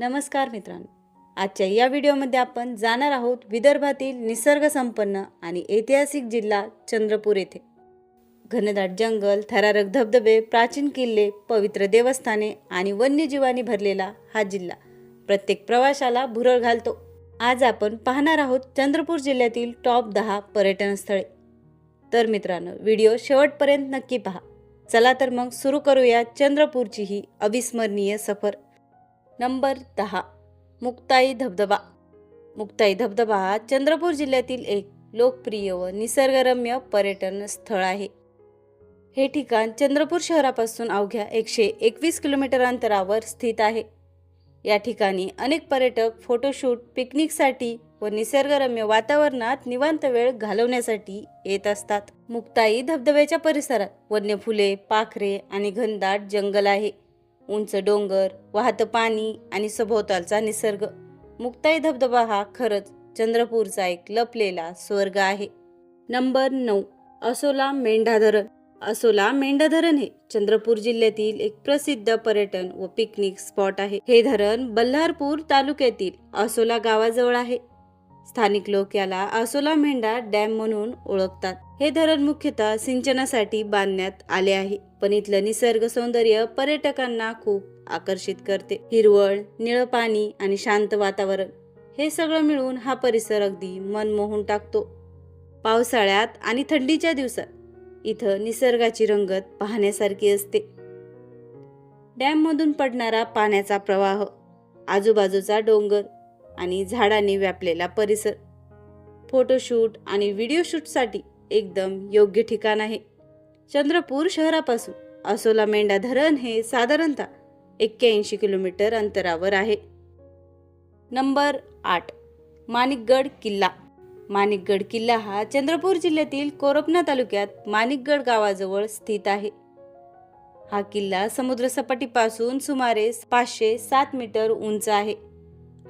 नमस्कार मित्रांनो. आजच्या या व्हिडिओमध्ये आपण जाणार आहोत विदर्भातील निसर्गसंपन्न आणि ऐतिहासिक जिल्हा चंद्रपूर येथे. घनदाट जंगल थरारक धबधबे प्राचीन किल्ले पवित्र देवस्थाने आणि वन्यजीवांनी भरलेला हा जिल्हा. प्रत्येक प्रवाशाला भुरळ घालतो. आज आपण पाहणार आहोत चंद्रपूर जिल्ह्यातील टॉप दहा पर्यटन स्थळे. तर मित्रांनो व्हिडिओ शेवटपर्यंत नक्की पहा. चला तर मग सुरू करूया चंद्रपूरची ही अविस्मरणीय सफर. नंबर दहा मुक्ताई धबधबा. मुक्ताई धबधबा हा चंद्रपूर जिल्ह्यातील एक लोकप्रिय व निसर्गरम्य पर्यटन स्थळ आहे. हे ठिकाण चंद्रपूर शहरापासून अवघ्या एकशे एकवीस किलोमीटर अंतरावर स्थित आहे. या ठिकाणी अनेक पर्यटक फोटोशूट पिकनिकसाठी व निसर्गरम्य वातावरणात निवांत वेळ घालवण्यासाठी येत असतात. मुक्ताई धबधब्याच्या परिसरात वन्य फुले पाखरे आणि घनदाट जंगल आहे. उंच डोंगर वाहतं पाणी आणि सभोवतालचा निसर्ग. मुक्ताई धबधबा हा खरंच चंद्रपूरचा एक लपलेला स्वर्ग आहे. नंबर नऊ असोला मेंढा धरण असोला मेंढा धरण हे चंद्रपूर जिल्ह्यातील एक प्रसिद्ध पर्यटन व पिकनिक स्पॉट आहे. हे धरण बल्हारपूर तालुक्यातील असोला गावाजवळ आहे. स्थानिक लोक याला आसोला मेंढा डॅम म्हणून ओळखतात. हे धरण मुख्यतः सिंचनासाठी बांधण्यात आले आहे. पण इथलं निसर्ग सौंदर्य पर्यटकांना खूप आकर्षित करते. हिरवळ निळ पाणी आणि शांत वातावरण हे सगळं मिळून हा परिसर अगदी मन मोहून टाकतो. पावसाळ्यात आणि थंडीच्या दिवसात इथं निसर्गाची रंगत पाहण्यासारखी असते. डॅममधून पडणारा पाण्याचा प्रवाह आजूबाजूचा डोंगर आणि झाडांनी व्यापलेला परिसर. फोटोशूट आणि व्हिडिओ शूटसाठी एकदम योग्य ठिकाण आहे. चंद्रपूर शहरापासून असोला मेंढा धरण हे साधारणतः एक्क्याऐंशी किलोमीटर अंतरावर आहे. नंबर आठ माणिकगड किल्ला. माणिकगड किल्ला हा चंद्रपूर जिल्ह्यातील कोरपना तालुक्यात माणिकगड गावाजवळ स्थित आहे. हा किल्ला समुद्रसपाटीपासून सुमारे पाचशे सात मीटर उंच आहे.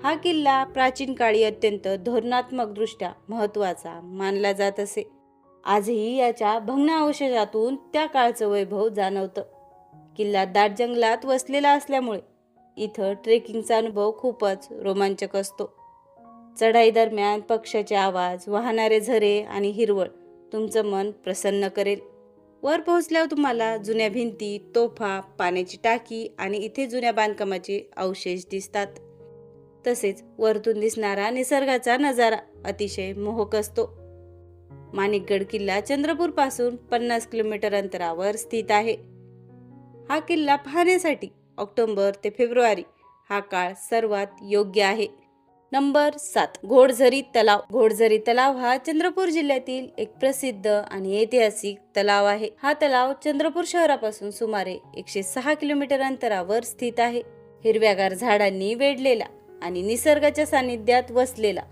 हा किल्ला प्राचीन काळी अत्यंत धोरणात्मकदृष्ट्या महत्त्वाचा मानला जात असे. आजही याच्या भग्नावशेषातून त्या काळचं वैभव जाणवतं. किल्ला दाट जंगलात वसलेला असल्यामुळे इथं ट्रेकिंगचा अनुभव खूपच रोमांचक असतो. चढाई दरम्यान पक्ष्याचे आवाज वाहणारे झरे आणि हिरवळ तुमचं मन प्रसन्न करेल. वर पोहोचल्यावर तुम्हाला जुन्या भिंती तोफा पाण्याची टाकी आणि इथे जुन्या बांधकामाचे अवशेष दिसतात. तसेच वरतून दिसणारा निसर्गाचा नजारा अतिशय मोहक असतो. माणिकगड किल्ला चंद्रपूरपासून पन्नास किलोमीटर अंतरावर स्थित आहे. हा किल्ला पाहण्यासाठी ऑक्टोबर ते फेब्रुवारी हा काळ सर्वात योग्य आहे. नंबर सात घोडझरी तलाव. घोडझरी तलाव हा चंद्रपूर जिल्ह्यातील एक प्रसिद्ध आणि ऐतिहासिक तलाव आहे. हा तलाव चंद्रपूर शहरापासून सुमारे एकशे सहा किलोमीटर अंतरावर स्थित आहे. हिरव्यागार झाडांनी वेढलेला आणि निसर्गाच्या सानिध्यात वसलेला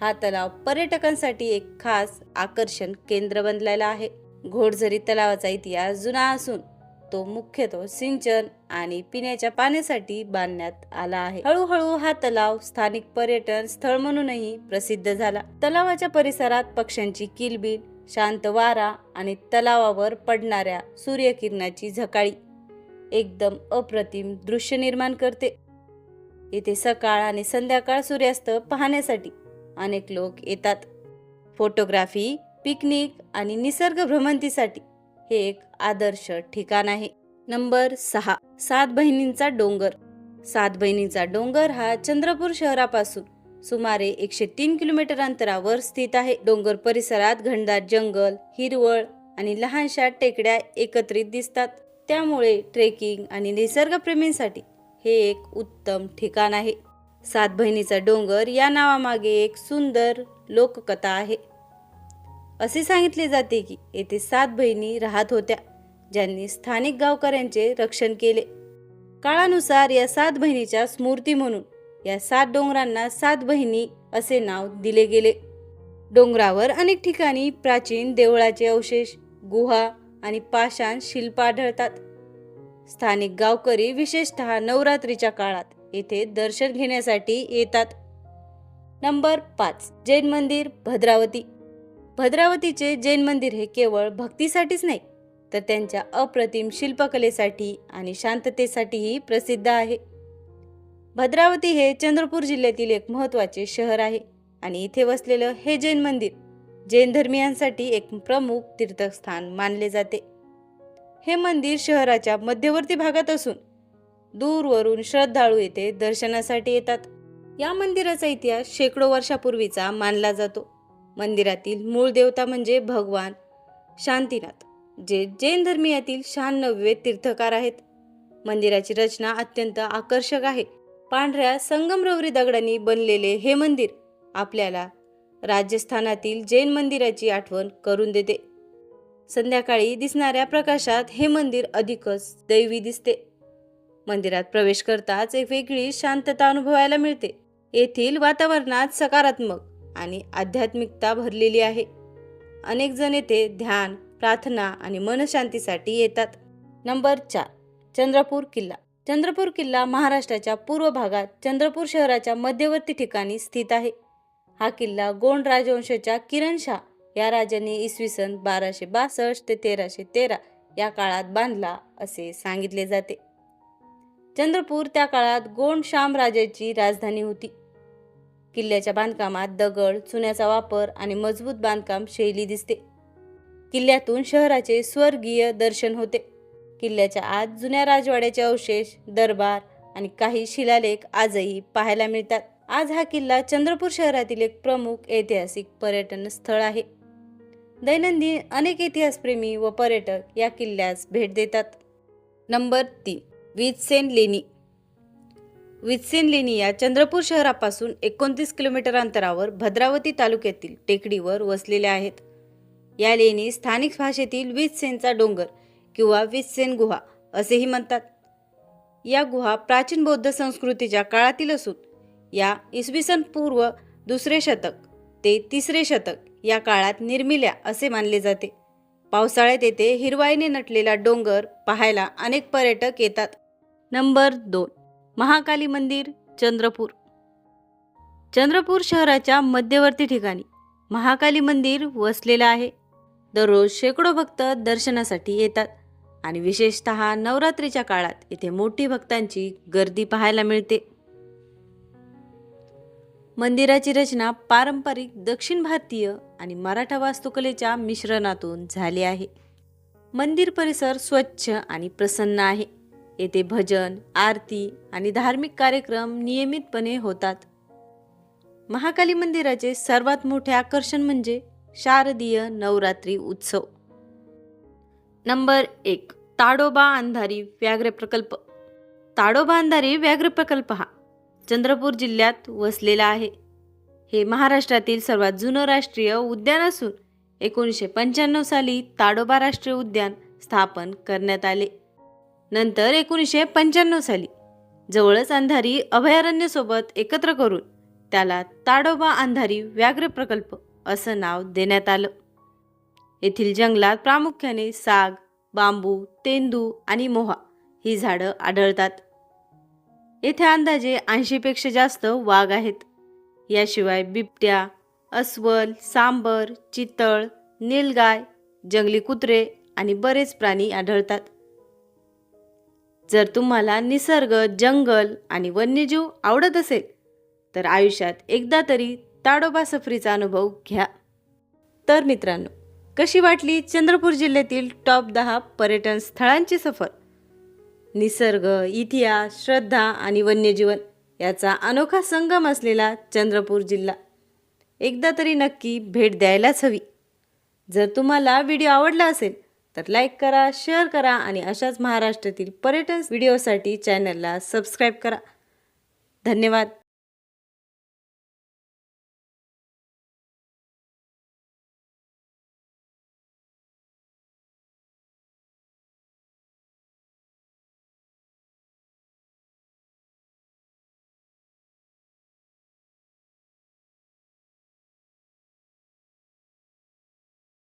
हा तलाव पर्यटकांसाठी एक खास आकर्षण केंद्र बनलेला आहे. घोडझरी तलावाचा इतिहास जुना असून तो मुख्यतः सिंचन आणि पिण्याच्या पाण्यासाठी बांधण्यात आला आहे. हळूहळू हा तलाव स्थानिक पर्यटन स्थळ म्हणूनही प्रसिद्ध झाला. तलावाच्या परिसरात पक्ष्यांची किलबिल शांत वारा आणि तलावावर पडणाऱ्या सूर्यकिरणाची झकाळी एकदम अप्रतिम दृश्य निर्माण करते. येथे सकाळ आणि संध्याकाळ सूर्यास्त पाहण्यासाठी अनेक लोक येतात. फोटोग्राफी पिकनिक आणि निसर्ग भ्रमंतीसाठी हे एक आदर्श ठिकाण आहे. नंबर सहा सात बहिणींचा डोंगर. सात बहिणींचा डोंगर हा चंद्रपूर शहरापासून सुमारे एकशे तीन किलोमीटर अंतरावर स्थित आहे. डोंगर परिसरात घनदाट जंगल हिरवळ आणि लहानशा टेकड्या एकत्रित दिसतात. त्यामुळे ट्रेकिंग आणि निसर्गप्रेमींसाठी हे एक उत्तम ठिकाण आहे. सात बहिणीचा डोंगर या नावामागे एक सुंदर लोककथा आहे. असे सांगितले जाते की येथे सात बहिणी राहत होत्या ज्यांनी स्थानिक गावकऱ्यांचे रक्षण केले. काळानुसार या सात बहिणीच्या स्मृती म्हणून या सात डोंगरांना सात बहिणी असे नाव दिले गेले. डोंगरावर अनेक ठिकाणी प्राचीन देवळाचे अवशेष गुहा आणि पाषाण शिल्प आढळतात. स्थानिक गावकरी विशेषतः नवरात्रीच्या काळात येथे दर्शन घेण्यासाठी येतात. नंबर पाच जैन मंदिर भद्रावती. भद्रावतीचे जैन मंदिर हे केवळ भक्तीसाठीच नाही तर त्यांच्या अप्रतिम शिल्पकलेसाठी आणि शांततेसाठीही प्रसिद्ध आहे. भद्रावती हे चंद्रपूर जिल्ह्यातील एक महत्त्वाचे शहर आहे आणि इथे वसलेलं हे जैन मंदिर जैन धर्मियांसाठी एक प्रमुख तीर्थस्थान मानले जाते. हे मंदिर शहराच्या मध्यवर्ती भागात असून दूरवरून श्रद्धाळू येथे दर्शनासाठी येतात. या मंदिराचा इतिहास शेकडो वर्षापूर्वीचा मानला जातो. मंदिरातील मूळ देवता म्हणजे भगवान शांतीनाथ जे जैन धर्मियातील शहाण्णवे तीर्थकार आहेत. मंदिराची रचना अत्यंत आकर्षक आहे. पांढऱ्या संगमरवरी दगडांनी बनलेले हे मंदिर आपल्याला राजस्थानातील जैन मंदिराची आठवण करून देते. संध्याकाळी दिसणाऱ्या प्रकाशात हे मंदिर अधिकच दैवी दिसते. मंदिरात प्रवेश करताच एक वेगळी शांतता अनुभवायला मिळते. येथील वातावरणात सकारात्मक आणि आध्यात्मिकता भरलेली आहे. अनेक जण येथे ध्यान प्रार्थना आणि मनशांतीसाठी येतात. नंबर चार चंद्रपूर किल्ला. चंद्रपूर किल्ला महाराष्ट्राच्या पूर्व भागात चंद्रपूर शहराच्या मध्यवर्ती ठिकाणी स्थित आहे. हा किल्ला गोंड राजवंशाच्या किरणशा या राजाने इसवी सन बाराशे बासष्ट ते तेराशे तेरा या काळात बांधला असे सांगितले जाते. चंद्रपूर त्या काळात गोंड शाम राजाची राजधानी होती. किल्ल्याच्या बांधकामात दगड चुन्याचा वापर आणि मजबूत बांधकाम शैली दिसते. किल्ल्यातून शहराचे स्वर्गीय दर्शन होते. किल्ल्याच्या आत जुन्या राजवाड्याचे अवशेष दरबार आणि काही शिलालेख आजही पाहायला मिळतात. आज हा किल्ला चंद्रपूर शहरातील एक प्रमुख ऐतिहासिक पर्यटन स्थळ आहे. दैनंदिन अनेक इतिहासप्रेमी व पर्यटक या किल्ल्यास भेट देतात. नंबर तीन विजसेन लेणी विजसेन लेणी या चंद्रपूर शहरापासून एकोणतीस किलोमीटर अंतरावर भद्रावती तालुक्यातील टेकडीवर वसलेल्या आहेत. या लेणी स्थानिक भाषेतील विजसेनचा डोंगर किंवा विजसेन गुहा असेही म्हणतात. या गुहा प्राचीन बौद्ध संस्कृतीच्या काळातील असून या इसवी सन पूर्व दुसरे शतक ते तिसरे शतक या काळात निर्मिल्या असे मानले जाते. पावसाळ्यात येथे हिरवाईने नटलेला डोंगर पाहायला अनेक पर्यटक येतात. नंबर दोन महाकाली मंदिर चंद्रपूर. चंद्रपूर शहराच्या मध्यवर्ती ठिकाणी महाकाली मंदिर वसलेलं आहे. दररोज शेकडो भक्त दर्शनासाठी येतात आणि विशेषतः नवरात्रीच्या काळात इथे मोठी भक्तांची गर्दी पाहायला मिळते. मंदिराची रचना पारंपरिक दक्षिण भारतीय आणि मराठा वास्तुकलेच्या मिश्रणातून झाली आहे. मंदिर परिसर स्वच्छ आणि प्रसन्न आहे. येथे भजन आरती आणि धार्मिक कार्यक्रम नियमितपणे होतात. महाकाली मंदिराचे सर्वात मोठे आकर्षण म्हणजे शारदीय नवरात्री उत्सव. नंबर एक ताडोबा अंधारी व्याघ्र प्रकल्प. ताडोबा अंधारी व्याघ्र प्रकल्प हा चंद्रपूर जिल्ह्यात वसलेला आहे. हे महाराष्ट्रातील सर्वात जुनं राष्ट्रीय उद्यान असून एकोणीसशे पंच्याण्णव साली ताडोबा राष्ट्रीय उद्यान स्थापन करण्यात आले. नंतर एकोणीसशे पंच्याण्णव साली जवळच अंधारी अभयारण्यसोबत एकत्र करून त्याला ताडोबा अंधारी व्याघ्र प्रकल्प असं नाव देण्यात आलं. येथील जंगलात प्रामुख्याने साग बांबू तेंदू आणि मोहा ही झाडं आढळतात. येथे अंदाजे ऐंशीपेक्षा जास्त वाघ आहेत. याशिवाय बिबट्या अस्वल सांबर चितळ नीलगाय जंगली कुत्रे आणि बरेच प्राणी आढळतात. जर तुम्हाला निसर्ग जंगल आणि वन्यजीव आवडत असेल तर आयुष्यात एकदा तरी ताडोबा सफरीचा अनुभव घ्या. तर मित्रांनो कशी वाटली चंद्रपूर जिल्ह्यातील टॉप दहा पर्यटन स्थळांची सफर? निसर्ग इतिहास श्रद्धा आणि वन्यजीवन याचा अनोखा संगम असलेला चंद्रपूर जिल्हा. एकदा तरी नक्की भेट द्यायलाच हवी. जर तुम्हाला व्हिडिओ आवडला असेल तर लाईक करा शेअर करा आणि अशाच महाराष्ट्रातील पर्यटन व्हिडिओसाठी चॅनलला सबस्क्राईब करा. धन्यवाद.